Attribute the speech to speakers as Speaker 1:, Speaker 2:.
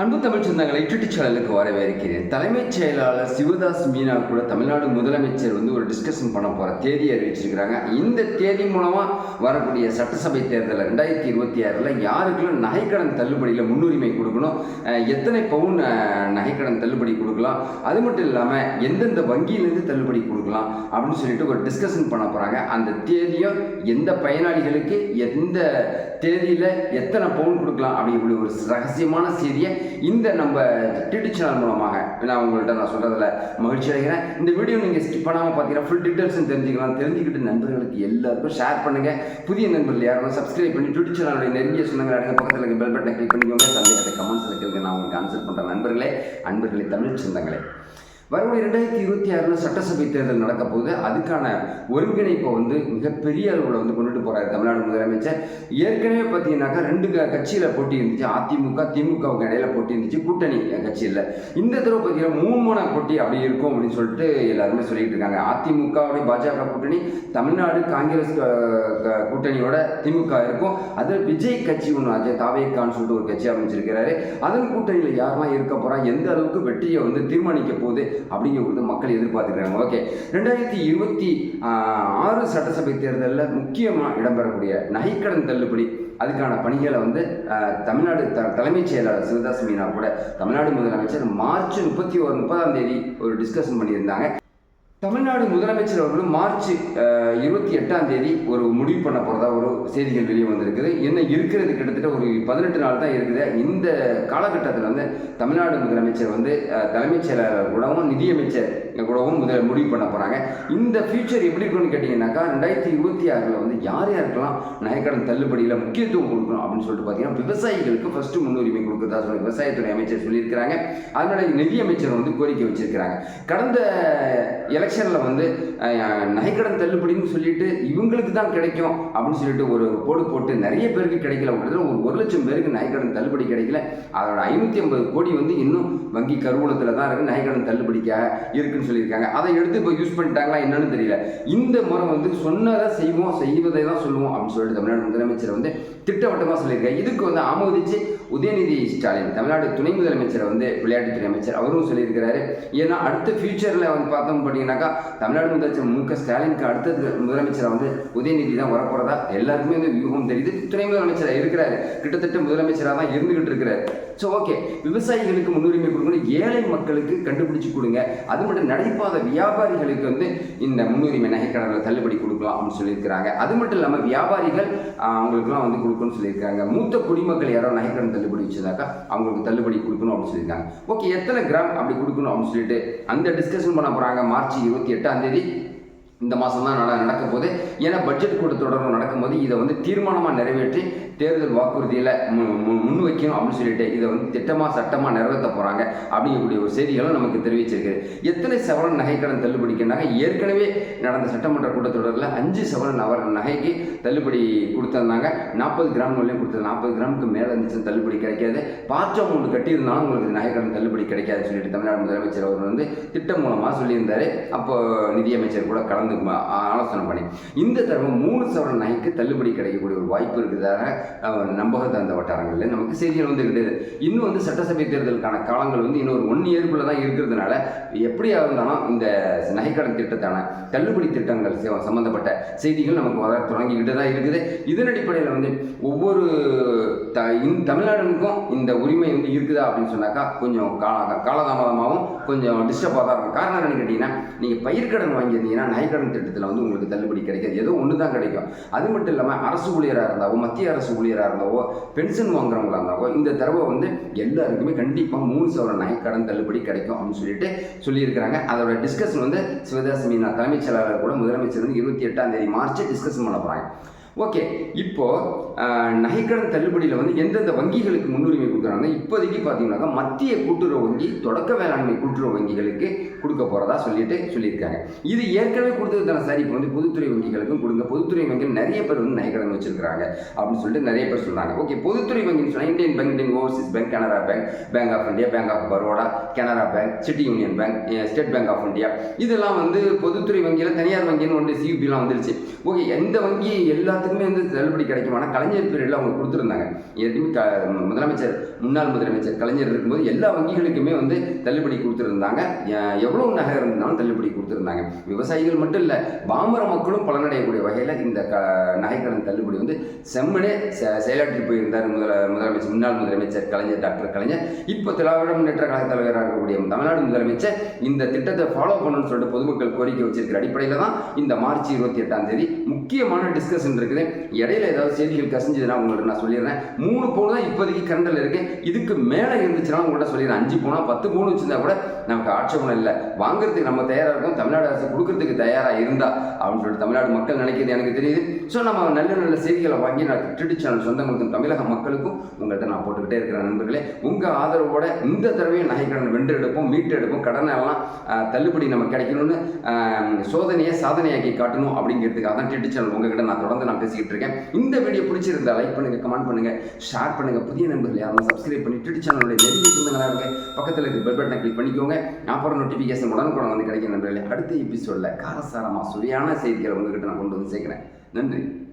Speaker 1: அன்பு தமிழ் சொந்தங்களை யூடியூப் சேனலுக்கு வரவேற்கிறேன். தலைமைச் செயலாளர் சிவதாஸ் மீனா கூட தமிழ்நாடு முதலமைச்சர் வந்து ஒரு டிஸ்கஷன் பண்ண போகிற தேதி அறிவிச்சிருக்கிறாங்க. இந்த தேதி மூலமாக வரக்கூடிய சட்டசபை தேர்தலில் ரெண்டாயிரத்தி இருபத்தி ஆறில் யாருக்கெல்லாம் நகைக்கடன் தள்ளுபடியில் முன்னுரிமை கொடுக்கணும்? எத்தனை பவுன் நகைக்கடன் தள்ளுபடி கொடுக்கலாம்? அது மட்டும் இல்லாமல் எந்தெந்த வங்கியிலேருந்து தள்ளுபடி கொடுக்கலாம் அப்படின்னு சொல்லிட்டு ஒரு டிஸ்கஷன் பண்ண போகிறாங்க அந்த தேதியும் எந்த பயனாளிகளுக்கு எந்த தேதியில் எத்தனை பவுன் கொடுக்கலாம் அப்படிங்கிற ஒரு ரகசியமான செய்தியை இந்த நம்ம டிடி சேனல் மூலமாக நான் உங்கள்கிட்ட நான் சொல்கிறதில் மகிழ்ச்சி அடைகிறேன். இந்த வீடியோ நீங்கள் ஸ்கிப் பண்ணாமல் பார்த்தீங்கன்னா ஃபுல் டீட்டெயில்ஸும் தெரிஞ்சுக்கலாம். தெரிஞ்சுக்கிட்டு நண்பர்களுக்கு எல்லாருக்கும் ஷேர் பண்ணுங்கள் புதிய நண்பர்கள் யாரும் சப்ஸ்கிரைப் பண்ணி டிடி சேனலுடைய நெருங்கிய சொந்தங்கள் அடங்க பக்கத்தில் இருக்க பெல் பட்டனை கிளிக் பண்ணிக்கோங்க. சந்தேகத்தை கமெண்ட்ஸில் கேளுங்க. நான் உங்களுக்கு ஆன்சர் பண்ணுறேன் நண்பர்களே அன்பர்களே தமிழ் சொந்தங்களே. வரக்கூடிய ரெண்டாயிரத்தி இருபத்தி ஆறில் சட்டசபை தேர்தல் நடக்க போகுது. அதுக்கான ஒருங்கிணைப்பை வந்து மிகப்பெரிய அளவில் வந்து கொண்டுட்டு போகிறாரு தமிழ்நாடு முதலமைச்சர். ஏற்கனவே பார்த்தீங்கன்னாக்கா ரெண்டு கட்சியில் போட்டி இருந்துச்சு. அதிமுக திமுக அவங்க இடையில போட்டி இருந்துச்சு. கூட்டணி கட்சியில். இந்த தடவை பார்த்தீங்கன்னா மூணு மூணு போட்டி அப்படி இருக்கும் அப்படின்னு சொல்லிட்டு எல்லாருமே சொல்லிட்டு இருக்காங்க. அதிமுகவுடைய பாஜக கூட்டணி தமிழ்நாடு காங்கிரஸ் கூட்டணியோட திமுக இருக்கும். அதில் விஜய் கட்சி ஒன்று அஜய் தாவேக்கான்னு சொல்லிட்டு ஒரு கட்சி அமைச்சிருக்கிறாரு அதன் கூட்டணியில் யாரெல்லாம் இருக்க போகிறா எந்த அளவுக்கு வெற்றியை வந்து தீர்மானிக்க போகுது? அப்படிங்கிறது மக்கள் எதிர்பார்த்துக்கிறாங்க ஓகே ரெண்டாயிரத்தி இருபத்தி ஆறு சட்டசபை தேர்தலில் முக்கியமாக இடம்பெறக்கூடிய நகைக்கடன் தள்ளுபடி அதுக்கான பணிகளை வந்து தமிழ்நாடு த தலைமைச் செயலாளர் சிவதாஸ் மீனா கூட தமிழ்நாடு முதலமைச்சர் மார்ச் முப்பத்தி ஒரு முப்பதாம் தேதி ஒரு டிஸ்கஷன் பண்ணியிருந்தாங்க. தமிழ்நாடு முதலமைச்சர் அவர்களும் மார்ச் இருபத்தி எட்டாம் தேதி ஒரு முடிவு பண்ண போகிறதா ஒரு செய்திகள் வெளியே வந்திருக்குது. என்ன இருக்கிறது கிட்டத்தட்ட ஒரு பதினெட்டு நாள் தான் இருக்குது. இந்த காலகட்டத்தில் வந்து தமிழ்நாடு முதலமைச்சர் வந்து தலைமைச் செயலாளர் கூடவும் நிதியமைச்சர் கூடவும் முதல் முடிவு பண்ண போகிறாங்க இந்த ஃபியூச்சர் எப்படி இருக்குன்னு கேட்டிங்கன்னாக்கா ரெண்டாயிரத்தி இருபத்தி ஆறில் வந்து யார் யாருக்கெல்லாம் நகைக்கடன் தள்ளுபடியில் முக்கியத்துவம் கொடுக்கணும் அப்படின்னு சொல்லிட்டு பார்த்தீங்கன்னா விவசாயிகளுக்கு ஃபஸ்ட்டு முன்னுரிமை கொடுக்குறதா சொல்லி விவசாயத்துறை அமைச்சர் சொல்லியிருக்கிறாங்க. அதனால நிதியமைச்சர் வந்து கோரிக்கை வச்சிருக்கிறாங்க. கடந்த எலெக்ஷனில் வந்து நகைக்கடன் தள்ளுபடின்னு சொல்லிட்டு இவங்களுக்கு தான் கிடைக்கும் அப்படின்னு சொல்லிட்டு ஒரு போடு போட்டு நிறைய பேருக்கு கிடைக்கல. கிட்டத்தட்ட ஒரு ஒரு லட்சம் பேருக்கு நகைக்கடன் தள்ளுபடி கிடைக்கல. அதோட ஐநூற்றி ஐம்பது கோடி வந்து இன்னும் வங்கி கருவூலத்தில் தான் இருக்குது நகைக்கடன் தள்ளுபடிக்காக இருக்குன்னு சொல்லியிருக்காங்க. அதை எடுத்து இப்போ யூஸ் பண்ணிட்டாங்களா என்னன்னு தெரியல. இந்த முறை வந்து சொன்னதை செய்வோம் செய்வதை தான் சொல்லுவோம் அப்படின்னு சொல்லிட்டு தமிழ்நாடு முதலமைச்சர் வந்து திட்டவட்டமாக சொல்லியிருக்காரு இதுக்கு வந்து ஆமோதிச்சு உதயநிதி ஸ்டாலின் தமிழ்நாடு துணை முதலமைச்சர் வந்து விளையாட்டுத்துறை அமைச்சர் அவரும் சொல்லியிருக்கிறாரு. ஏன்னா அடுத்த ஃபியூச்சரில் வந்து பார்த்தோம் பார்த்தீங்கன்னாக்கா தமிழ்நாடு முதலமைச்சர் மு க ஸ்டாலினுக்கு அடுத்த முதலமைச்சரை வந்து உதயநிதி தான் வரப்போகிறதா எல்லாருக்குமே வந்து வியூகம் தெரியுது. துணை முதலமைச்சராக இருக்கிறாரு. கிட்டத்தட்ட முதலமைச்சராக தான் இருந்துகிட்டு இருக்கிறாரு. ஸோ ஓகே விவசாயிகளுக்கு முன்னுரிமை கொடுக்கணும். ஏழை மக்களுக்கு கண்டுபிடிச்சு கொடுங்க. அது மட்டும் நடைபாத வியாபாரிகளுக்கு வந்து இந்த முன்னுரிமை நகைக்கடனில் தள்ளுபடி கொடுக்கலாம் அப்படின்னு சொல்லியிருக்கிறாங்க. அது மட்டும் இல்லாமல் வியாபாரிகள் அவங்களுக்குலாம் வந்து கொடுக்கணும்னு சொல்லியிருக்காங்க. மூத்த குடிமக்கள் யாரோ நகைக்கடன் தள்ளுபடி வச்சதாக்கா அவங்களுக்கு தள்ளுபடி கொடுக்கணும் அப்படின்னு சொல்லியிருக்காங்க. ஓகே எத்தனை கிராம் அப்படி கொடுக்கணும் அப்படின்னு சொல்லிட்டு அந்த டிஸ்கஷன் பண்ண போகிறாங்க மார்ச் இருபத்தி எட்டாம் தேதி. இந்த மாதம் தான் நட நடக்க போகுது. ஏன்னா பட்ஜெட் கூட்டத்தொடர் நடக்கும்போது இதை வந்து தீர்மானமாக நிறைவேற்றி தேர்தல் வாக்குறுதியில் முன் வைக்கணும் அப்படின்னு சொல்லிட்டு இதை வந்து திட்டமாக சட்டமாக நிறைவேற்ற போகிறாங்க அப்படிங்கக்கூடிய ஒரு செய்திகளும் நமக்கு தெரிவிச்சிருக்கு. எத்தனை சவரன் நகைக்கடன் தள்ளுபடிக்குனாங்க ஏற்கனவே நடந்த சட்டமன்ற கூட்டத்தொடரில் அஞ்சு சவரன் அவர் நகைக்கு தள்ளுபடி கொடுத்துருந்தாங்க. நாற்பது கிராம் வரையும் கொடுத்தது நாற்பது கிராமுக்கு மேலே இருந்துச்சுன்னு தள்ளுபடி கிடைக்காது. பாச்சம் ஒன்று கட்டியிருந்தாலும் உங்களுக்கு நகைக்கடன் தள்ளுபடி கிடைக்காதுன்னு சொல்லிட்டு தமிழ்நாடு முதலமைச்சர் அவர் வந்து திட்டம் மூலமாக சொல்லியிருந்தார். அப்போ நிதியமைச்சர் கூட கலந்து ஆலோசனை பண்ணி. இந்த தடவை மூணு சவரன் நகைக்கு தள்ளுபடி கிடைக்கக்கூடிய ஒரு வாய்ப்பு இருக்கிறதாக அஹ், நம்பகத்தை அந்த வட்டாரங்களில் நமக்கு செய்திகள் வந்துக்கிட்டு இன்னும் வந்து சட்டசபை தேர்தலுக்கான காலங்கள் வந்து இன்னொரு ஒன் இயர்க்குள்ள தான் இருக்கிறதுனால எப்படியா இருந்தாலும் இந்த நகைக்கடன் திட்டத்தான தள்ளுபடி திட்டங்கள் சம்மந்தப்பட்ட செய்திகள் நமக்கு வர தொடங்கிக்கிட்டு தான் இருக்குது. இதன் அடிப்படையில் வந்து ஒவ்வொரு த இந்த தமிழ்நாடுக்கும் இந்த உரிமை வந்து இருக்குதா அப்படின்னு சொன்னாக்கா கொஞ்சம் கால காலதாமதமாகவும் கொஞ்சம் டிஸ்டர்பாக தான் இருக்கும். காரணம் என்னன்னு கேட்டிங்கன்னா நீங்கள் பயிர்க்கடன் வாங்கியிருந்தீங்கன்னா நகைக்கடன் திட்டத்தில் வந்து உங்களுக்கு தள்ளுபடி கிடைக்காது. ஏதோ ஒன்று தான் கிடைக்கும். அது மட்டும் இல்லாமல் அரசு ஊழியராக இருந்தாலும் மத்திய அரசு ஊழியராக இருந்தாவோ பென்ஷன் வாங்குறவங்களா இருந்தாவோ இந்த தடவை வந்து எல்லாருக்குமே கண்டிப்பாக மூணு சவரன் நகைக்கடன் தள்ளுபடி கிடைக்கும் அப்படின்னு சொல்லிட்டு சொல்லியிருக்கிறாங்க. அதோட டிஸ்கஷன் வந்து சிவதாஸ் மீனா தலைமைச் செயலாளர் கூட முதலமைச்சர் வந்து இருபத்தி எட்டாம் தேதி மார்ச் டிஸ்கஷன் பண்ண போகிறாங்க ஓகே இப்போது நகைக்கடன் தள்ளுபடியில் வந்து எந்தெந்த வங்கிகளுக்கு முன்னுரிமை கொடுக்குறாங்க இப்போதைக்கு பார்த்தீங்கன்னாக்கா மத்திய கூட்டுறவு வங்கி தொடக்க வேளாண்மை கூட்டுறவு வங்கிகளுக்கு கொடுக்க போகிறதா சொல்லிட்டு சொல்லியிருக்காங்க. இது ஏற்கனவே கொடுத்தது தானே சார் இப்போ வந்து பொதுத்துறை வங்கிகளுக்கும் கொடுங்க. பொதுத்துறை வங்கிகள் நிறைய பேர் வந்து நகைக்கடன் வச்சிருக்காங்க அப்படின்னு சொல்லிட்டு நிறைய பேர் சொல்கிறாங்க ஓகே பொதுத்துறை வங்கின்னு சொன்னால் Indian bank Indian overseas bank Canara bank bank of India bank of Baroda Canara bank city union bank state bank of India. இதெல்லாம் வந்து பொதுத்துறை வங்கியில் தனியார் வங்கின்னு ஒன்று சியூபிலாம் வந்துருச்சு. ஓகே எந்த வங்கி எல்லாத்துக்குமே வந்து தள்ளுபடி கிடைக்கும். ஆனால் கலைஞர் பீரியடில் அவங்க கொடுத்துருந்தாங்க. ஏற்கனவே க முதலமைச்சர் முன்னாள் முதலமைச்சர் கலைஞர் இருக்கும்போது எல்லா வங்கிகளுக்குமே வந்து தள்ளுபடி கொடுத்துருந்தாங்க. எவ்வளோ எவ்வளவு நகை இருந்தாலும் தள்ளுபடி கொடுத்துருந்தாங்க. விவசாயிகள் மட்டும் இல்லை பாமர மக்களும் பலனடையக்கூடிய வகையில் இந்த க நகைக்கடன் தள்ளுபடி வந்து செம்மனே செ- செயலாற்றி போயிருந்தார் முதல முதலமைச்சர் முன்னாள் முதலமைச்சர் கலைஞர் டாக்டர் கலைஞர். இப்போ திராவிட முன்னேற்ற கழக தலைவராக இருக்கக்கூடிய தமிழ்நாடு முதலமைச்சர் இந்த திட்டத்தை ஃபாலோ பண்ணணும்னு சொல்லிட்டு பொதுமக்கள் கோரிக்கை வச்சிருக்கிற அடிப்படையில் தான் இந்த மார்ச் இருபத்தி எட்டாம் தேதி முக்கியமான டிஸ்கஷன் இருக்குது. இடையில ஏதாவது செய்திகள் கசிஞ்சதுன்னா உங்களுக்கு நான் சொல்லிடுறேன். மூணு பவுன் தான் இப்போதைக்கு கரண்டில் இருக்கு. இதுக்கு மேலே இருந்துச்சுன்னா உங்கள்கிட்ட சொல்லிடுறேன். அஞ்சு பவுனா பத்து பவுன் வச்சிருந்தா கூட நமக்கு ஆட்சேபணம் இல்லை. வாங்குறதுக்கு நம்ம தயாராக இருக்கோம் தமிழ்நாடு அரசு கொடுக்கறதுக்கு தயாராக இருந்தா அப்படின்னு சொல்லிட்டு தமிழ்நாடு மக்கள் நினைக்கிறது எனக்கு தெரியுது. ஸோ நம்ம நல்ல நல்ல செய்திகளை வாங்கி நான் டிடி சேனல் சொந்தங்களுக்கும் தமிழக மக்களுக்கும் உங்கள்கிட்ட நான் போட்டுக்கிட்டே இருக்கிற நண்பர்களே. உங்கள் ஆதரவோட இந்த தடவையும் நகைக்கடன் வென்று எடுப்போம் மீட்டு எடுப்போம் கடனை எல்லாம் தள்ளுபடி நம்ம கிடைக்கணும்னு சோதனையை சாதனையாக்கி காட்டணும் அப்படிங்கிறதுக்காக தான் டிடி சேனல் உங்ககிட்ட நான் தொடர்ந்து நான் பேசிக்கிட்டு இருக்கேன். இந்த வீடியோ பிடிச்சிருந்தா லைக் பண்ணுங்க கமெண்ட் பண்ணுங்க ஷேர் பண்ணுங்க. புதிய நண்பர்கள் யாரும் சப்ஸ்கிரைப் பண்ணி டிடி சேனலுடைய நெருங்கி சொந்தங்களாக இருங்க. பக்கத்தில் இருக்க பெல் பட்டனை கிளிக் பண்ணிக்கோங்க. அப்புறம் நோட்டிஃபிகேஷன் உடனுக்குடன் வந்து கிடைக்கும் நண்பர்களே. அடுத்த எபிசோடில் காரசாரமாக சுவையான செய்திகளை உங்ககிட்ட நான் கொண்டு வந்து சேர்க்குறேன். நன்றி.